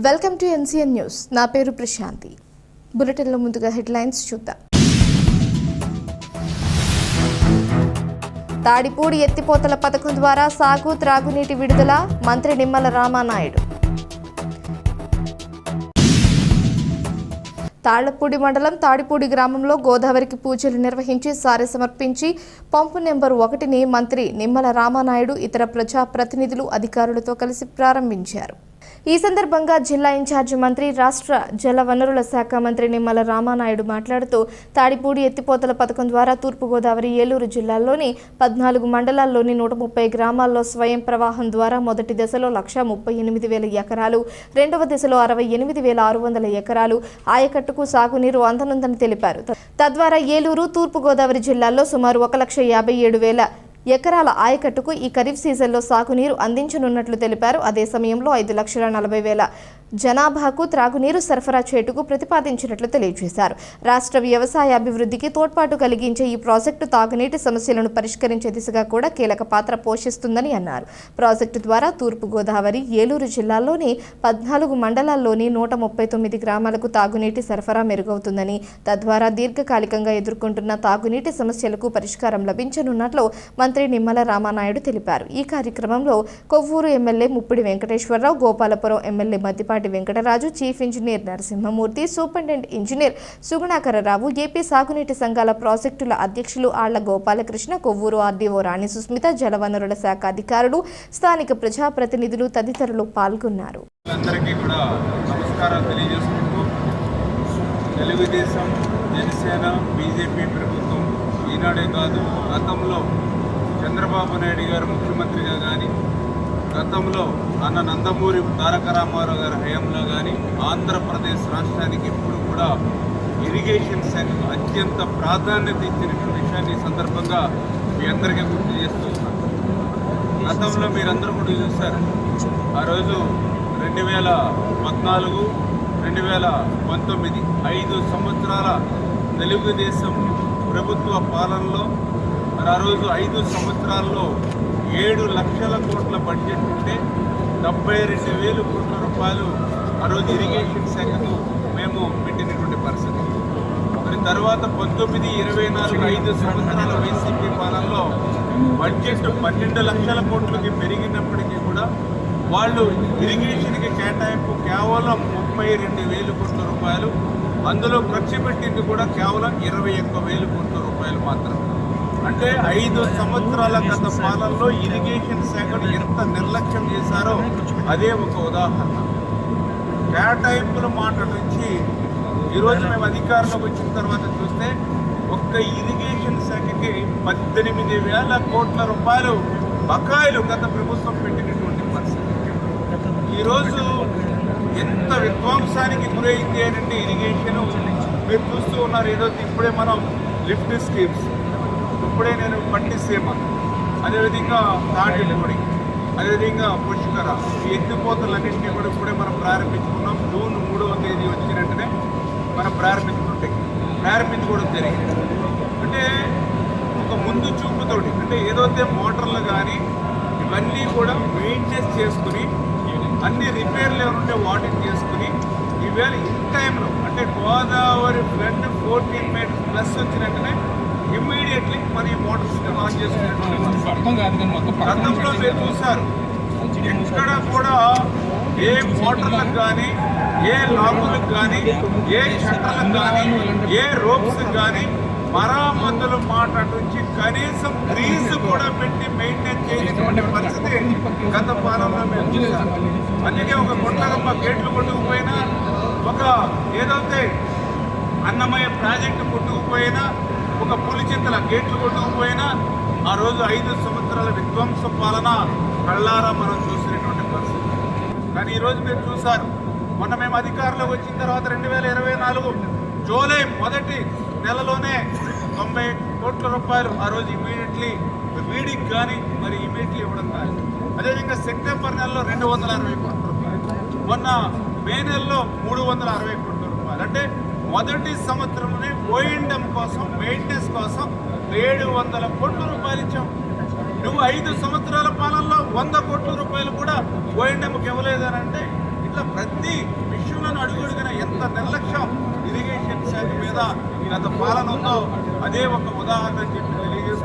Welcome to NCN news. నా పేరు ప్రశాంతి. బులెటిన్లో ముందుగా హెడ్లైన్స్ చూద్దాం. తాడిపూడి ఎత్తిపోతల పథకం ద్వారా సాగు త్రాగునీటి విడుదల మంత్రి నిమ్మల రామానాయుడు. తాళ్ళపూడి మండలం తాడిపూడి గ్రామంలో గోదావరికి పూజలు నిర్వహించి సారె సమర్పించి పంపు నెంబర్ ఒకటిని మంత్రి నిమ్మల రామానాయుడు ఇతర ప్రజాప్రతినిధులు అధికారులతో కలిసి ప్రారంభించారు. ఈ సందర్భంగా జిల్లా ఇన్ఛార్జి మంత్రి రాష్ట్ర జల వనరుల శాఖ మంత్రి నిమ్మల రామానాయుడు మాట్లాడుతూ తాడిపూడి ఎత్తిపోతల పథకం ద్వారా తూర్పుగోదావరి ఏలూరు జిల్లాల్లోని పద్నాలుగు మండలాల్లోని నూట ముప్పై గ్రామాల్లో స్వయం ప్రవాహం ద్వారా మొదటి దశలో లక్ష ముప్పై ఎనిమిది వేల ఎకరాలు రెండవ దశలో అరవై ఎనిమిది వేల ఆరు వందల ఎకరాలు ఆయకట్టుకు సాగునీరు అందనుందని తెలిపారు. తద్వారా ఏలూరు తూర్పుగోదావరి జిల్లాల్లో సుమారు ఒక లక్ష యాభై ఏడు వేల ఎకరాల ఆయకట్టుకు ఈ ఖరీఫ్ సీజన్లో సాగునీరు అందించనున్నట్లు తెలిపారు. అదే సమయంలో ఐదు లక్షల నలభై వేల జనాభాకు త్రాగునీరు సరఫరా చేటుకు ప్రతిపాదించినట్లు తెలియజేశారు. రాష్ట్ర వ్యవసాయ అభివృద్ధికి తోడ్పాటు కలిగించే ఈ ప్రాజెక్టు తాగునీటి సమస్యలను పరిష్కరించే దిశగా కూడా కీలక పాత్ర పోషిస్తుందని అన్నారు. ప్రాజెక్టు ద్వారా తూర్పుగోదావరి ఏలూరు జిల్లాల్లోని పద్నాలుగు మండలాల్లోని నూట ముప్పై తొమ్మిది గ్రామాలకు తాగునీటి సరఫరా మెరుగవుతుందని తద్వారా దీర్ఘకాలికంగా ఎదుర్కొంటున్న తాగునీటి సమస్యలకు పరిష్కారం లభించనున్నట్లు మంత్రి నిమ్మల రామానాయుడు తెలిపారు. ఈ కార్యక్రమంలో Kovvur MLA Muppidi Venkateswararao Gopalapuram MLA Maddipati Venkataraju chief engineer Narasimhamurthy superintendent engineer Sugunakararao AP సాగునీటి సంఘాల ప్రాజెక్టుల అధ్యక్షులు ఆళ్ళ గోపాలకృష్ణ కొవ్వూరు ఆర్డీఓ రాణి సుస్మిత జలవనరుల శాఖ అధికారులు స్థానిక ప్రజాప్రతినిధులు తదితరులు పాల్గొన్నారు. తెలుగుదేశం జనసేన బీజేపీ ప్రభుత్వం ఈనాడే కాదు గతంలో చంద్రబాబు నాయుడు గారు ముఖ్యమంత్రిగా కానీ గతంలో అన్న నందమూరి తారక రామారావు గారి హయాంలో కానీ ఆంధ్రప్రదేశ్ రాష్ట్రానికి ఎప్పుడు కూడా ఇరిగేషన్ శాఖకు అత్యంత ప్రాధాన్యత ఇచ్చినటువంటి విషయాన్ని సందర్భంగా మీ అందరికీ గుర్తు చేస్తూ గతంలో మీరందరూ కూడా చూశారు. ఆ రోజు రెండు వేల పద్నాలుగు రెండు వేల పంతొమ్మిది ఐదు సంవత్సరాల తెలుగుదేశం ప్రభుత్వ పాలనలో మరి ఆ రోజు ఐదు సంవత్సరాల్లో ఏడు లక్షల కోట్ల బడ్జెట్ ఉంటే డెబ్బై రెండు వేలు కోట్ల రూపాయలు ఆ రోజు ఇరిగేషన్ శాఖకు మేము పెట్టినటువంటి పరిస్థితి. మరి తర్వాత పంతొమ్మిది ఇరవై నాలుగు ఐదు సంవత్సరాల వైసీపీ పాలనలో బడ్జెట్ పన్నెండు లక్షల కోట్లకి పెరిగినప్పటికీ కూడా వాళ్ళు ఇరిగేషన్కి కేటాయింపు కేవలం ముప్పై రెండు వేలు కోట్ల రూపాయలు. అందులో ఖర్చు పెట్టింది కూడా కేవలం ఇరవై ఒక్క వేలు కోట్ల రూపాయలు మాత్రం అంటే ఐదు సంవత్సరాల గత పాలనలో ఇరిగేషన్ శాఖను ఎంత నిర్లక్ష్యం చేశారో అదే ఒక ఉదాహరణ. కేటాయింపుల మాట నుంచి ఈరోజు మేము అధికారంలోకి వచ్చిన తర్వాత చూస్తే ఒక్క ఇరిగేషన్ శాఖకి పద్దెనిమిది వేల కోట్ల రూపాయలు బకాయిలు గత ప్రభుత్వం పెట్టినటువంటి పరిస్థితి. ఈరోజు ఎంత విధ్వంసానికి గురైంది అంటే ఇరిగేషన్ మీరు చూస్తూ ఉన్నారు. ఏదో ఇప్పుడే మనం లిఫ్ట్ స్కీమ్స్ ఇప్పుడే నేను పట్టి సీమ అదేవిధంగా తాటిపొడి అదేవిధంగా పుష్కర ఈ ఎత్తిపోతలన్నింటినీ కూడా ఇప్పుడే మనం ప్రారంభించుకున్నాం. జూన్ మూడవ తేదీ వచ్చిన వెంటనే మనం ప్రారంభించుకుంటాయి ప్రారంభించుకోవడం జరిగింది. అంటే ఒక ముందు చూపుతోటి అంటే ఏదైతే మోటార్లు కానీ ఇవన్నీ కూడా మెయింటెన్స్ చేసుకుని అన్ని రిపేర్లు ఉంటే వాటిని చేసుకుని ఈవేళ ఇన్ టైంలో అంటే Godavari flood fourteen meters plus వచ్చిన వెంటనే ఇమ్మీడియట్లీ మన ఈ మోటార్స్ ఆన్ చేసుకునేటువంటి గతంలో మీరు చూసారు ఎక్కడ కూడా ఏ మోటార్లకు కానీ ఏ లాకులకు కానీ ఏ షట్టర్లకు కానీ ఏ రోప్స్ కానీ మరామతులు మాట నుంచి కనీసం గ్రీస్ కూడా పెట్టి మెయింటైన్ చేయనటువంటి పరిస్థితి గత పాలనలో మేము చూసాం అందుకే ఒక గుంటగమ్మ గేట్లు కొట్టుకుపోయినా ఒక ఏదైతే అన్నమయ్య ప్రాజెక్టు కొట్టుకుపోయినా ఒక పులిచింతల గేట్లు కొట్టుకుపోయినా ఆ రోజు ఐదు సంవత్సరాల విధ్వంస పాలన కళ్ళారా మనం చూసినటువంటి పరిస్థితి. కానీ ఈరోజు మీరు చూసారు మొన్న మేము అధికారంలోకి వచ్చిన తర్వాత రెండు వేల ఇరవై నాలుగు జూలై మొదటి నెలలోనే తొంభై కోట్ల రూపాయలు ఆ రోజు ఇమీడియట్లీ వీడికి కానీ మరి ఇమీడియట్లీ ఇవ్వడం కానీ అదేవిధంగా సెప్టెంబర్ నెలలో రెండు వందల అరవై కోట్ల రూపాయలు. మొన్న మే నెలలో మూడు వందల అరవై కోట్ల రూపాయలు. అంటే మొదటి సంవత్సరంలోనే ఓఎండం కోసం మెయింటెనెన్స్ కోసం ఏడు వందల కోట్ల రూపాయలు ఇచ్చాం. నువ్వు ఐదు సంవత్సరాల పాలనలో వంద కోట్ల రూపాయలు కూడా ఓఎండంకి ఇవ్వలేదని అంటే ఇట్లా ప్రతి విషయంలో అడుగుడిగిన ఎంత నిర్లక్ష్యం ఇరిగేషన్ శాఖ మీద గత పాలన ఉందో అదే ఒక ఉదాహరణ చెప్పి తెలియజేస్తుంది